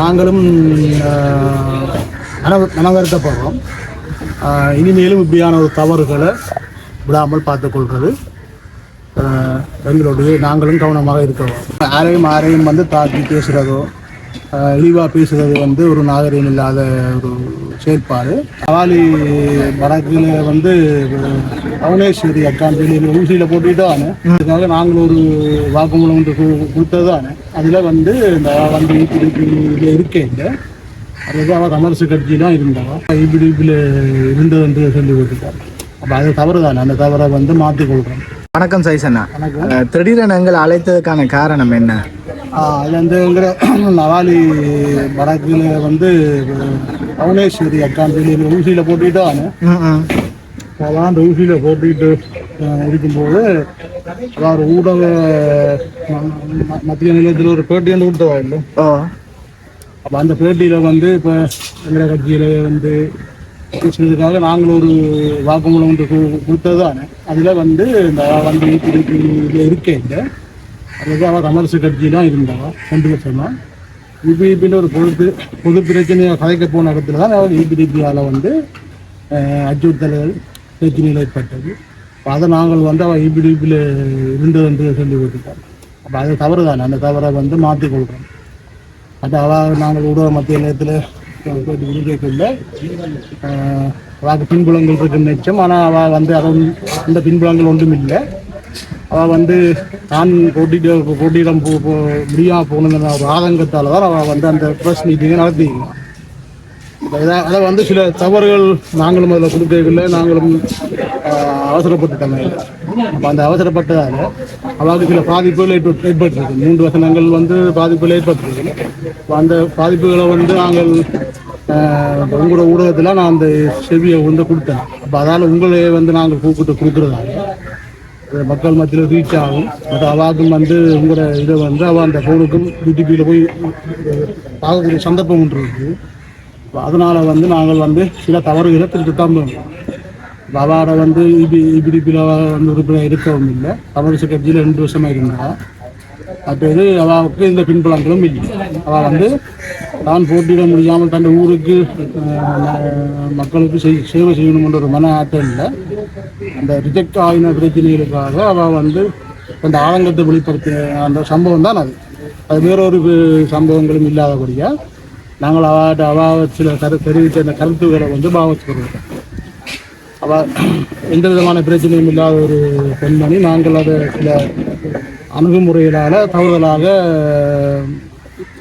நாங்களும் ஆஹ், மன மனவருத்தப்படுறோம் இனிமேலும் இப்படியான ஒரு தவறுகளை விடாமல் பார்த்துக்கொள்வது எங்களுடைய நாங்களும் கவனமாக இருக்கிறோம் யாரையும் யாரையும் வந்து தாக்கி பேசுகிறதோ இழிவா பேசுறது வந்து ஒரு நாகரிகம் இல்லாத ஒரு செயற்பாடு. அவாலி வடக்கில் வந்து பவனேஸ்வரி அக்காண்டி ஊசியில் போட்டுட்டானே அதுக்காக நாங்கள் ஒரு வாக்குமூலம் ஒன்று கொடுத்ததானே அதில் வந்து இந்த வந்து இபிடிபியில் இருக்கேன் அதுக்கு அவள் கமர்சு கட்சி தான் இருந்தாவா இபிடிபியில் இருந்தது என்று சொல்லி கொடுத்துட்டாங்க அப்போ அது தவறு தானே அந்த தவறை வந்து மாற்றிக்கொள்கிறோம் வணக்கம் சைசண்ணா. வணக்கம். திடீரென எங்களை அழைத்ததுக்கான காரணம் என்ன? அது வந்துங்கிற நவாலி வடக்கில் வந்து பவனேஸ்வரி அக்காண்டி ஊசியில். அதான் அந்த ஊசியில் போட்டுக்கிட்டு இருக்கும்போது ஒரு ஊடக மத்திய நிலையத்தில் ஒரு பேட்டி வந்து கொடுத்தவா இல்லை? அப்போ அந்த பேட்டியில் வந்து இப்போ எங்களை கட்சியில் வந்து பேசுனதுக்காக நாங்கள் ஒரு வாக்குமூலம் ஒன்று கு- கொடுத்ததானே அதில் வந்து இந்த வந்து இருக்கேன் அதுக்கு அவள் கமர்சு கட்சி தான் இருந்தாவா ரெண்டு வருஷமா. இபிடிபியில் ஒரு பொது பொது பிரச்சனையை கலைக்க போன இடத்துல தான் அவள் இபிடிபியால் வந்து அச்சுறுத்தல்கள் பிரச்சனைகள் ஏற்பட்டது. இப்போ அதை நாங்கள் வந்து அவள் இபிடிபியில் இருந்தது என்று சொல்லி கொடுத்துட்டாங்க. அப்போ அது தவறு தானே அந்த தவறை வந்து மாற்றிக்கொள்கிறோம் அது அவ நாங்கள் ஊடக மத்திய நிலையத்தில் கேட்கல அவளுக்கு பின்புலங்கள் இருக்குன்னு நிச்சயம் ஆனால் அவள் வந்து அதை அந்த பின்புலங்கள் ஒன்றும் இல்லை. அவள் வந்து தான் போட்டிட்டு போட்டியிடம் போ போ முடியாமல் போகணுங்கிற ஒரு ஆதங்கத்தால் தான் அவள் வந்து அந்த ப்ரெஸ் மீட்டிங்கை நடத்திக்கலாம் அதை வந்து சில தவறுகள் நாங்களும் அதில் கொடுக்கவில்லை நாங்களும் ஆஹ், அவசரப்பட்டுட்டோம். அப்போ அந்த அவசரப்பட்டதால் அவளுக்கு சில பாதிப்புகள் ஏற்பட்டு ஏற்பட்டிருக்கு. மூன்று வசனங்கள் வந்து பாதிப்புகள் ஏற்பட்டிருக்கு. இப்போ அந்த பாதிப்புகளை வந்து நாங்கள் உங்களோட ஊடகத்தில் நான் அந்த செவியை வந்து கொடுத்தேன். அப்போ அதால் உங்களே வந்து நாங்கள் கூப்பிட்டு கொடுக்குறதால மக்கள் மத்தியில் ரீச் ஆகும். பட் அவாக்கும் வந்து உங்களோட இதை வந்து அவள் அந்த ஃபோனுக்கும் யூடிபியில் போய் பார்க்கக்கூடிய சந்தர்ப்பம் ஒன்று இருக்குது இப்போ அதனால் வந்து நாங்கள் வந்து சில தவறுகளை திருத்தம் அவாட வந்து இபி இபிடிபியில் வந்து உறுப்பினர் இருக்கவும் இல்லை. கம்யூனிஸ்ட் கட்சியில் ரெண்டு வருஷமாக இருந்தா. மற்றது அவாவுக்கு இந்த பின்புலங்களும் இல்லை. அவள் வந்து தான் போட்டியிட முடியாமல் தன் ஊருக்கு மக்களுக்கு செய்- சேவை செய்யணும்ன்ற ஒரு மன ஆற்றலில் அந்த ரிஜெக்ட் ஆகின பிரச்சனைகளுக்காக அவள் வந்து அந்த ஆதங்கத்தை வெளிப்படுத்தின அந்த சம்பவம் தான் அது. அது வேறொரு சம்பவங்களும் இல்லாதபடியாக நாங்கள் அவாட்ட அவா சில கரு தெரிவித்த அந்த கருத்துக்களை வந்து பாவத்துக்கிறோம் அவ எந்த விதமான பிரச்சனையும் இல்லாத ஒரு பெண்மணி நாங்கள் அதை சில அணுகுமுறைகளால் தவறுதலாக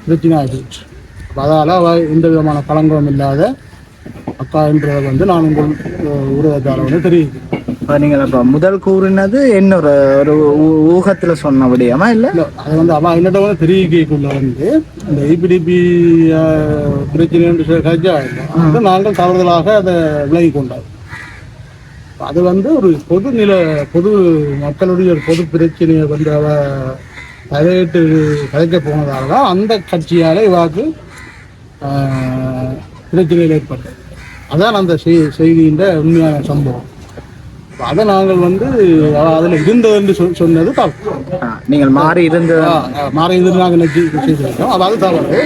பிரச்சனை ஆகிடுச்சு அதால் அவ எந்த விதமான களங்கம் இல்லாத அக்கா என்றதை வந்து நான் உங்கள் ஊடகத்தால் வந்து தெரிவிக்கிறேன். நீங்கள் இப்போ முதல் கூறினது என்ன ஒரு ஊகத்துல சொன்ன விடயமா இல்லை? இல்லை அது வந்து அவன் என்னட்ட வந்து தெரிவிக்கைக்குள்ள வந்து இந்த இபிடிபி பிரச்சனை கட்சியா வந்து நாங்கள் தவறுதலாக அதை விலகி கொண்டோம். அது வந்து ஒரு பொது நில பொது மக்களுடைய ஒரு பொது பிரச்சனையை வந்து அவ தலையிட்டு கலைக்க போனதால தான் அந்த கட்சியால இவாக்கு ஆஹ், பிரச்சனைகள் ஏற்பட்டது. அதான் அந்த செய்- செய்தியின் உண்மையான சம்பவம். அதை நாங்கள் வந்து அதில் இருந்தது என்று சொன்னது தப்பு நீங்கள் மாறி இருந்த மாற இது நாங்கள் செய்திருக்கோம் அதாவது தவறு.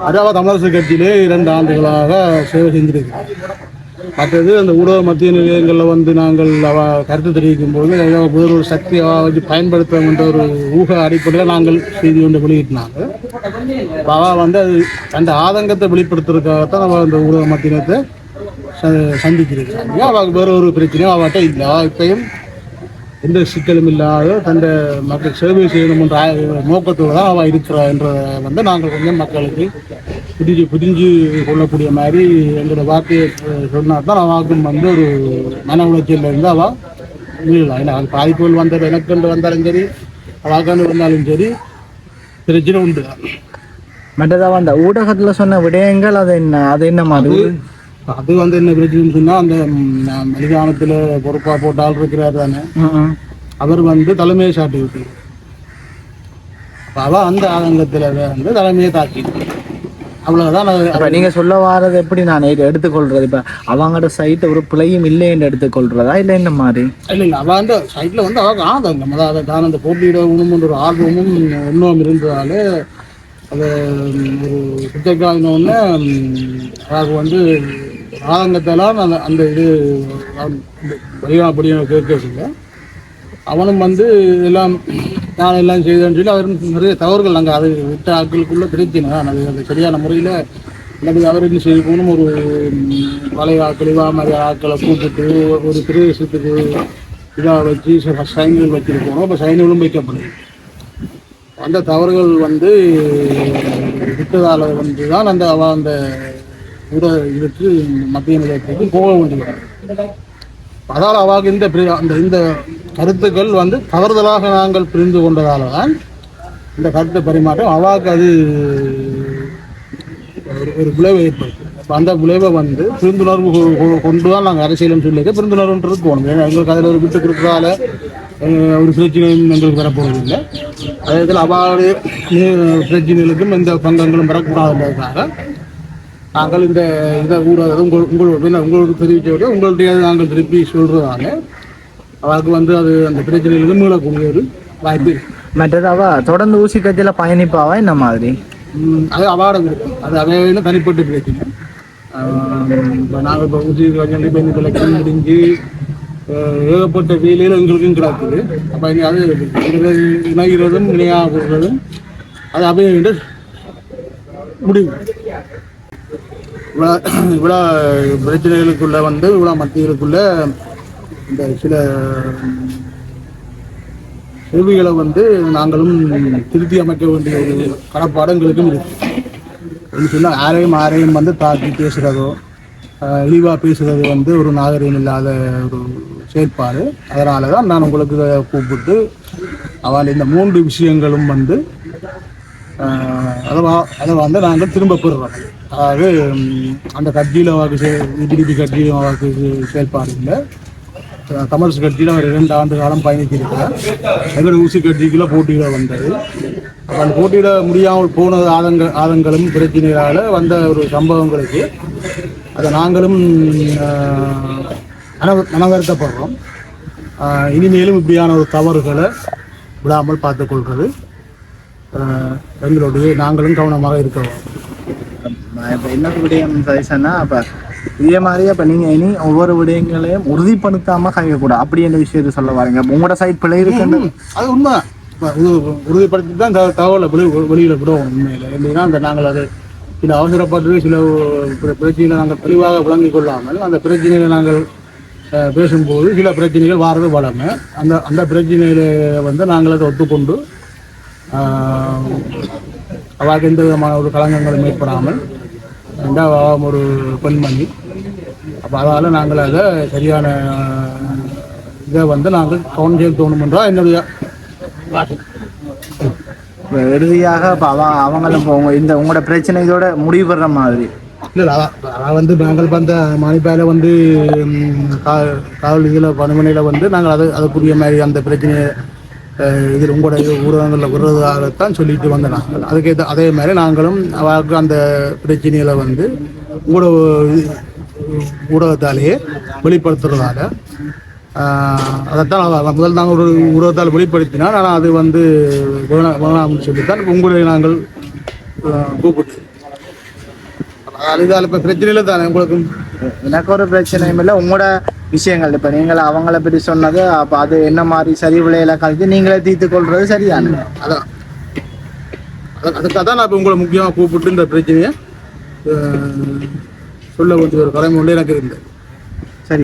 அதாவது தமிழரசு கட்சியிலே இரண்டு ஆண்டுகளாக சேவை செஞ்சிருக்கோம் மற்றது அந்த ஊடக மத்திய நிலையங்களில் வந்து நாங்கள் அவ கருத்து தெரிவிக்கும் போது வேறு ஒரு சக்தி வச்சு பயன்படுத்தும் என்ற ஒரு ஊக அடிப்படையில் நாங்கள் செய்தி ஒன்று வெளியிட்டினாங்க. அப்ப அவ வந்து அது அந்த ஆதங்கத்தை வெளிப்படுத்துறதுக்காகத்தான் நம்ம அந்த ஊடக மத்திய நிலையத்தை ச- சந்திச்சிருக்காங்க அவளுக்கு வேற ஒரு பிரச்சனையும் அவட்ட இல்லை. இப்பயும் எந்த சிக்கலும் இல்லாத தந்த மக்கள் சேவை செய்யணும் என்ற ஆ- நோக்கத்தோடு தான் அவள் இருக்கிறா என்றதை வந்து நாங்கள் கொஞ்சம் மக்களுக்கு புரிஞ்சு புரிஞ்சு கொள்ளக்கூடிய மாதிரி எங்களோட வார்த்தையை சொன்னால் தான் அவளுக்கும் வந்து ஒரு மன உளைச்சல்ல இருந்து அவள் மீளலாம். ஏன்னா பாதிப்புகள் வந்தது எனக்குண்டு வந்தாலும் சரி அவளுக்காண்டு வந்தாலும் சரி பிரச்சனை உண்டு மற்றதாக அந்த ஊடகத்துல சொன்ன விடயங்கள் அது என்ன? அது என்ன மாதிரி? அது வந்து என்ன பிரச்சனைன்னு சொன்னால் அந்த ம், மலிதானத்தில் பொறுப்பாக போட்ட ஆள் இருக்கிறார் தானே. அவர் வந்து தலைமையை சாட்டி விட்டு. அவ அந்த ஆதங்கத்தில் வந்து தலைமையை தாக்கி அவ்வளவுதான் அப்ப நீங்க சொல்ல வாரது எப்படி நான் இதை எடுத்துக்கொள்றது? இப்ப அவங்களோட சைட் ஒரு பிழையும் இல்லைன்னு எடுத்துக்கொள்றதா இல்ல என்ன மாதிரி? இல்லைங்க அவ அந்த சைட்ல வந்து அவ ஆதங்கம் அதாவது தான் அந்த போட்டியிட உணவுன்ற ஒரு ஆர்வமும் எண்ணமும் இருந்ததால அது ஒரு குற்றக்காயினோடனே அதாவது வந்து ஆதங்கத்தெல்லாம் அந்த அந்த இது வெளியாப்படியாக கேட்கல அவனும் வந்து எல்லாம் நான் எல்லாம் செய்தேன்னு சொல்லி அவர் நிறைய தவறுகள் நாங்கள் அது விட்ட ஆட்களுக்குள்ளே பிரச்சனை அது அது சரியான முறையில் எனக்கு அவர் என்ன செய்து போகணும் ஒரு பழைய ஆட்கள் இவா மாதிரி ஆட்களை கூப்பிட்டு ஒரு பிரதேசத்துக்கு இதாக வச்சு சைன்கள் வச்சுட்டு போகணும் அப்போ சைன்களும் வைக்கப்படுது அந்த தவறுகள் வந்து விட்டதால் வந்து தான் அந்த அவ அந்த ஊட இதுக்கு மத்திய நிலையத்துக்கு போக வேண்டியது. அதால் அவாக்கு இந்த அந்த இந்த கருத்துக்கள் வந்து தவறுதலாக நாங்கள் புரிந்து கொண்டதால தான் இந்த கருத்து பரிமாற்றம் அவாக்கு அது ஒரு ஒரு விளைவை ஏற்படுத்தும். அந்த விளைவை வந்து புரிந்துணர்வு கொண்டு தான் நாங்கள் அரசியலும் சொல்லிக்க புரிந்துணர்வுன்றது போகணும் ஏன்னா எங்களுக்கு அதில் ஒரு விட்டு கொடுக்கறதால ஒரு பிரச்சனையும் எங்களுக்கு வரப்போகிறது இல்லை அதே இதில் அவாறு பிரச்சனைகளுக்கும் எந்த பங்கங்களும் வரக்கூடாதுன்றதுக்காக நாங்கள் இந்த இதை ஊடாக உங்கள் உங்கள் என்ன உங்களுக்கு தெரிவித்த விட உங்கள்கிட்ட நாங்கள் திருப்பி சொல்கிறதால அவருக்கு வந்து அது அந்த பிரச்சனைகளுக்கு மீளக்கூடிய ஒரு வாய்ப்பு. மற்றது அவ தொடர்ந்து ஊசி கட்சியில பயணிப்பாவா? என்ன மாதிரி? அது அவார்டு இருக்கும். அது அவையில தனிப்பட்ட பிரச்சனை. இப்போ நாங்கள் இப்போ ஊசி கொஞ்சம் இப்போ இந்த முடிஞ்சு ஏகப்பட்ட வேலையில் எங்களுக்கும் கிடக்குது. அப்போ இனி அது இணைகிறதும் இணையாக போடுறதும் அது அவையிட முடிவு. இவ்வளோ இவ்வளோ பிரச்சனைகளுக்குள்ள வந்து இவ்வளோ மத்தியர்களுக்குள்ள இந்த சில கேள்விகளை வந்து நாங்களும் திருத்தி அமைக்க வேண்டிய ஒரு கடப்பாடு எங்களுக்கும் இருக்கு சொன்னால் யாரையும் யாரையும் வந்து தாக்கி பேசுகிறதோ இழிவாக பேசுகிறது வந்து ஒரு நாகரிகம் இல்லாத ஒரு செயற்பாடு. அதனால தான் நான் உங்களுக்கு கூப்பிட்டு அவள் இந்த மூன்று விஷயங்களும் வந்து அதை அதை வந்து நாங்கள் திரும்ப பெறுறோம். அதாவது அந்த கட்சியில் அவருக்கு இடிபி கட்சியில் வாக்கு செயல்பாடுகளில் இல்லை. கமர்ஸ் கட்சியில் அவர் இரண்டு ஆண்டு காலம் பயணித்திருக்கிறார். எங்கள் ஊசி கட்சிக்குள்ள போட்டியிட வந்தது. அப்ப அந்த போட்டியிட முடியாமல் போன ஆதங்க ஆதங்களும் பிரச்சனைகளால் வந்த ஒரு சம்பவங்களுக்கு அதை நாங்களும் மன- மனவருத்தப்படுறோம். இனிமேலும் இப்படியான ஒரு தவறுகளை விடாமல் பார்த்துக்கொள்வது எங்களுடைய நாங்களும் கவனமாக இருக்கிறோம் இப்போ என்ன விடயம் சஜஷன்னா இப்போ இதே மாதிரியே இப்போ நீங்கள் இனி ஒவ்வொரு விடயங்களையும் உறுதிப்படுத்தாமல் கையக்கூடாது அப்படி என்ற விஷயத்தை சொல்ல வரீங்க? அப்ப உங்களோட சைட் பிழை இருக்குன்னு அது உண்மை. இது உறுதிப்படுத்தி தான் த- தகவலை வெளி வெளியில் விடுவோம் உண்மையில். இல்லைன்னா அந்த நாங்கள் அது சில அவசரப்பட்டு சில பிரச்சனைகளை நாங்கள் தெளிவாக விளங்கிக் கொள்ளாமல் அந்த பிரச்சனைகளை நாங்கள் பேசும்போது சில பிரச்சனைகள் வாரது வளமை அந்த அந்த பிரச்சனைகளை வந்து நாங்கள் அதை ஒத்துக்கொண்டு அவருக்கு எந்த விதமான ஒரு களங்கங்களும் ஏற்படாமல் ரெண்டா அவ ஒரு பெண்மணி. அப்போ அதால் நாங்கள் அதை சரியான இதை வந்து நாங்கள் கவனம் செலுத்தணும் என்றால் என்னுடைய இறுதியாக இப்போ அவ அவங்களும் இப்போ இந்த உங்களோட பிரச்சனை இதோட முடிவு பெற மாதிரி. இல்லை அதான் வந்து நாங்கள் வந்த மணிப்பாயில் வந்து கா- காவல் இதில் பணிமனையில் வந்து நாங்கள் அது அதுக்குரிய மாதிரி அந்த பிரச்சனையை இதில் உங்களோட இது ஊடகங்களில் விடுறதாகத்தான் சொல்லிட்டு வந்த நாங்கள். அதுக்கேற்ற அதே மாதிரி நாங்களும் அவருக்கு அந்த பிரச்சனையில் வந்து ஊடக ஊடகத்தாலேயே வெளிப்படுத்துறதால அதைத்தான் முதல் நாங்கள் ஒரு ஊடகத்தால் வெளிப்படுத்தினால் ஆனால் அது வந்து வேணாம் வேணாம்னு சொல்லித்தான் உங்களை நாங்கள் கூப்பிட்டு அதால் இப்போ பிரச்சனையில தானே உங்களுக்கு எனக்கு ஒரு பிரச்சனையும் இல்லை. உங்களோட விஷயங்கள். இப்போ நீங்கள் அவங்கள பற்றி சொன்னது அப்போ அது என்ன மாதிரி சரி விளையில கழித்து நீங்களே தீர்த்து கொள்றது சரியான அதான். அது- அதுக்காக தான் நான் இப்போ உங்களை முக்கியமாக கூப்பிட்டு இந்த பிரச்சனையை சொல்ல வேண்டிய ஒரு கடமை ஒன்று எனக்கு இருந்தேன்